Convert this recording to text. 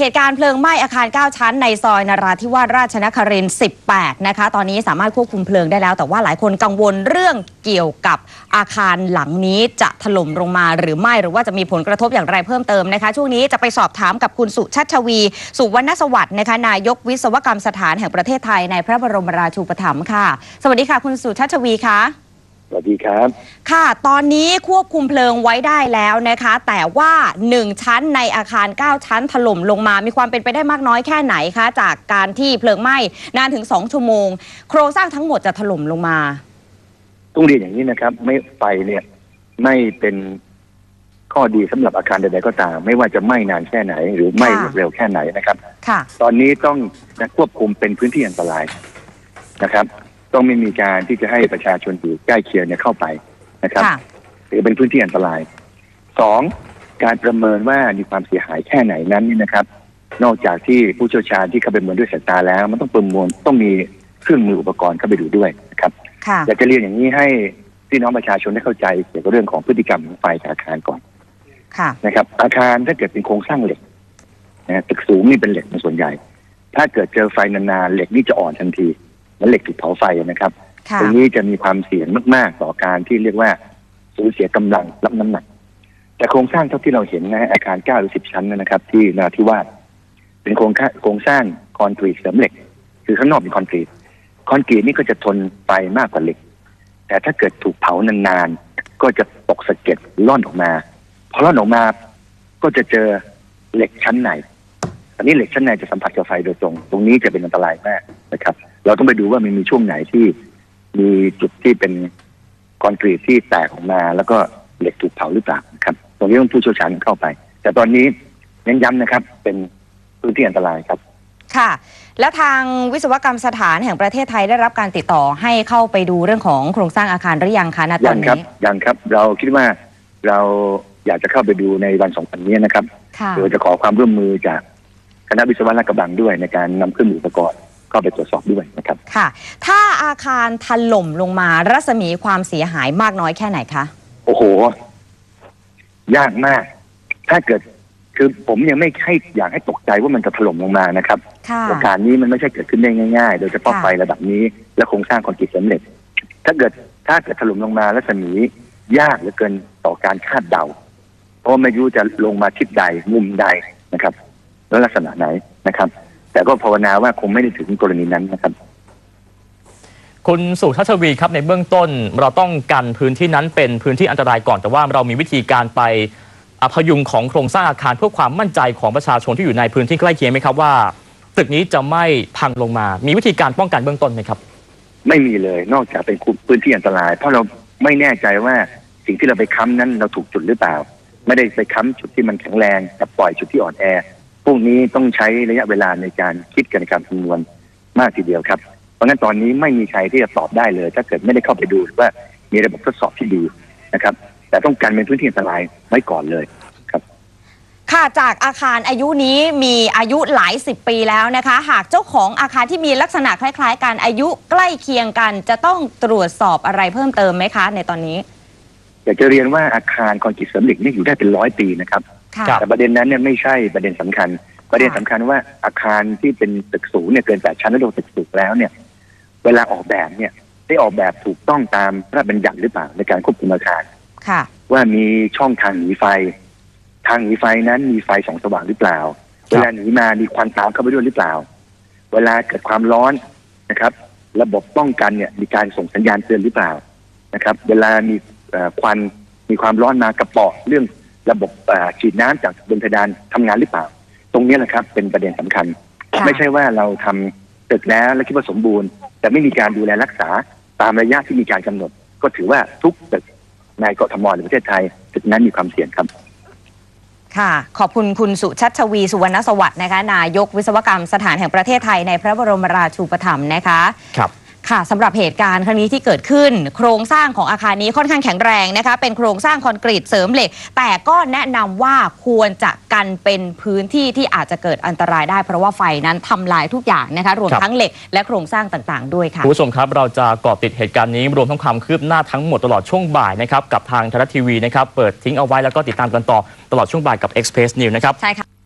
เหตุการณ์เพลิงไหม้อาคาร 9 ชั้นในซอยนราธิวาสราชนครินทร์18 นะคะ ตอนนี้สามารถควบคุมเพลิงได้แล้ว แต่ว่าหลายคนกังวลเรื่องเกี่ยวกับอาคารหลังนี้จะถล่มลงมาหรือไม่หรือว่าจะมีผลกระทบอย่างไรเพิ่มเติมนะคะ ช่วงนี้จะไปสอบถามกับคุณสุชัชวี สุวรรณสวัสดิ์นะคะนายกวิศวกรรมสถานแห่งประเทศไทยในพระบรมราชูปถัมภ์ค่ะ สวัสดีค่ะ คุณสุชัชวีค่ะ สวัสดีครับ ค่ะ ตอนนี้ควบคุมเพลิงไว้ได้แล้วนะคะ แต่ว่า 1 ชั้นในอาคาร 9 ชั้นถล่มลงมา มีความเป็นไปได้มากน้อยแค่ไหนคะ จากการที่เพลิงไหม้นานถึง 2 ชั่วโมง โครงสร้างทั้งหมดจะถล่มลงมา ต้องเรียนอย่างนี้นะครับ ไม่ไฟเนี่ยไม่เป็นข้อดีสำหรับอาคารใดๆก็ตาม ไม่ว่าจะไหม้นานแค่ไหน หรือไหม้ค่ะเร็วแค่ไหนนะครับ ค่ะ ตอนนี้ต้องนะควบคุมเป็นพื้นที่อันตรายนะครับ ต้องไม่มีการที่จะให้ประชาชนอยู่ใกล้เคียงเนี่ยเข้าไปนะครับค่ะ หรือเป็นพื้นที่อันตรายสองการประเมินว่ามีความเสียหายแค่ไหนนั้นเนี่ยนะครับ นอกจากที่ผู้เชี่ยวชาญที่เข้าไปประเมินด้วยสายตาแล้ว มันต้องประมวลต้องมีเครื่องมืออุปกรณ์เข้าไปดูด้วยนะครับ ค่ะ อยากจะเรียนอย่างนี้ให้พี่น้องประชาชนได้เข้าใจเกี่ยวกับเรื่องของพฤติกรรมของไฟจากอาคารก่อนค่ะ นะครับ อาคารถ้าเกิดเป็นโครงสร้างเหล็กนะฮะตึกสูงนี่เป็นเหล็กเป็นส่วนใหญ่ ถ้าเกิดเจอไฟนานๆเหล็กนี่จะอ่อนทันทีเห มือนเหล็กถูกเผาไฟนะครับค่ะตรงนี้จะมีความเสี่ยงมากๆต่อการที่เรียกว่าสูญเสียกำลังรับน้ำหนัก แต่โครงสร้างเท่าที่เราเห็นนะฮะอาคารเก้าหรือสิบชั้นนะครับ ที่นราธิวาสเป็นโครงค่าโครงสร้างคอนกรีตเสริมเหล็ก คือข้างนอกเป็นคอนกรีตคอนกรีตนี่ก็จะทนไฟมากกว่าเหล็ก แต่ถ้าเกิดถูกเผานานๆก็จะตกสะเก็ดล่อนออกมาพอล่อนออกมาก็จะเจอเหล็กชั้นในอันนี้เหล็กชั้นในจะสัมผัสกับไฟโดยตรง ตรงนี้จะเป็นอันตรายมากนะครับ เราต้องไปดูว่ามันมีช่วงไหนที่มีจุดที่เป็นคอนกรีตที่แตกออกมา แล้วก็เหล็กถูกเผาหรือเปล่านะครับ ตรงนี้ต้องผู้เชี่ยวชาญเข้าไป แต่ตอนนี้เน้นย้ำนะครับ เป็นพื้นที่อันตรายครับค่ะ แล้วทางวิศวกรรมสถานแห่งประเทศไทยได้รับการติดต่อให้เข้าไปดูเรื่องของโครงสร้างอาคารหรือยังคะณตยัอนงครับนี้ยังครับ เราคิดว่าเราอยากจะเข้าไปดูในวันสองวันนี้นะครับค่ะโดยจะขอความร่วมมือจากคณะวิศวะราชกระบังด้วยในการนำเครื่องมืออุปกรณ์ เข้าไปตรวจสอบด้วยนะครับ ค่ะ ถ้าอาคารถล่มลงมารัศมีความเสียหายมากน้อยแค่ไหนคะ โอ้โห ยากมาก ถ้าเกิดคือผมยังไม่ให้อยากให้ตกใจว่ามันจะถล่มลงมานะครับค่ะ โอกาสนี้มันไม่ใช่เกิดขึ้นได้ง่ายๆ โดยเฉพาะค่ะ ไฟระดับนี้ และโครงสร้างคอนกรีตสำเร็จ ถ้าเกิดถ้าเกิดถล่มลงมารัศมียากเหลือเกินต่อการคาดเดา เพราะไม่รู้จะลงมาทิศใดมุมใดนะครับ แล้วลักษณะไหนนะครับ แต่ก็ภาวนาว่าคงไม่ได้ถึงกรณีนั้นนะครับ คุณสุทัศวีครับในเบื้องต้น เราต้องกันพื้นที่นั้นเป็นพื้นที่อันตรายก่อนแต่ว่าเรามีวิธีการไปอะพยุงของโครงสร้างอาคารเพื่อความมั่นใจของประชาชนที่อยู่ในพื้นที่ใกล้เคียงไหมครับว่า ตึกนี้จะไม่พังลงมา มีวิธีการป้องกันเบื้องต้นไหมครับ ไม่มีเลยนอกจากเป็นพื้นที่อันตราย เพราะเราไม่แน่ใจว่าสิ่งที่เราไปค้ำนั้นเราถูกจุดหรือเปล่า ไม่ได้ไปค้ำจุดที่มันแข็งแรงแต่ปล่อยจุดที่อ่อนแอ พวกนี้ต้องใช้ระยะเวลาในการคิดกันในการคำนวณมากทีเดียวครับ เพราะงั้นตอนนี้ไม่มีใครที่จะตอบได้เลย ถ้าเกิดไม่ได้เข้าไปดูหรือว่ามีระบบทดสอบที่ดีนะครับ แต่ต้องการเป็นพื้นที่อันตรายไว้ก่อนเลยค่ะจากอาคารอายุนี้มีอายุหลายสิบปีแล้วนะคะ หากเจ้าของอาคารที่มีลักษณะคล้าย ๆ กันอายุใกล้เคียงกัน จะต้องตรวจสอบอะไรเพิ่มเติมไหมคะ ในตอนนี้ อยากจะเรียนว่าอาคารคอนกรีตเสริมเหล็กนี่อยู่ได้เป็นร้อยปีนะครับค่ะครับ แต่ประเด็นนั้นเนี่ยไม่ใช่ประเด็นสำคัญ ประเด็นสำคัญว่าอาคารที่เป็นตึกสูงเนี่ยเกินแปดชั้นแล้วโดนตึกสูงแล้วเนี่ย เวลาออกแบบเนี่ยได้ออกแบบถูกต้องตามพระราชบัญญัติหรือเปล่าในการควบคุมอาคารค่ะว่ามีช่องทางหนีไฟ ทางหนีไฟนั้นมีไฟส่องสว่างหรือเปล่า เวลาหนีมามีควันตามเข้าไปด้วยหรือเปล่า เวลาเกิดความร้อนนะครับ ระบบป้องกันเนี่ยมีการส่งสัญญาณเตือนหรือเปล่านะครับ เวลามีเอ่อควันมีความร้อนมากระเปาะเรื่อง ระบบเอ่อฉีดน้ำจากบนเพดานทำงานหรือเปล่า ตรงนี้แหละครับ เป็นประเด็นสำคัญค่ะไม่ใช่ว่าเราทำตึกแล้วแล้วคิดว่าสมบูรณ์ แต่ไม่มีการดูแลรักษาตามระยะที่มีการกำหนด ก็ถือว่าทุกตึกในกทมหรือประเทศไทยตึกนั้นมีความเสี่ยงครับค่ะ ขอบคุณคุณสุชัชวี สุวรรณสวัสดิ์นะคะ นายกวิศวกรรมสถานแห่งประเทศไทยในพระบรมราชูปถัมภ์นะคะ ครับ ค่ะสำหรับเหตุการณ์ครั้งนี้ที่เกิดขึ้น โครงสร้างของอาคารนี้ค่อนข้างแข็งแรงนะคะเป็นโครงสร้างคอนกรีตเสริมเหล็ก แต่ก็แนะนำว่าควรจะกันเป็นพื้นที่ที่อาจจะเกิดอันตรายได้ เพราะว่าไฟนั้นทำลายทุกอย่างนะคะรวมครับ ทั้งเหล็กและโครงสร้างต่างๆ ด้วยค่ะ คุณผู้ชมครับเราจะเกาะติดเหตุการณ์นี้รวมทั้งความคืบหน้าทั้งหมดตลอดช่วงบ่ายนะครับกับทางไทยรัฐทีวีนะครับเปิดทิ้งเอาไว้แล้วก็ติดตามกันต่อตลอดช่วงบ่ายกับ Express News นะครับ ใช่ค่ะ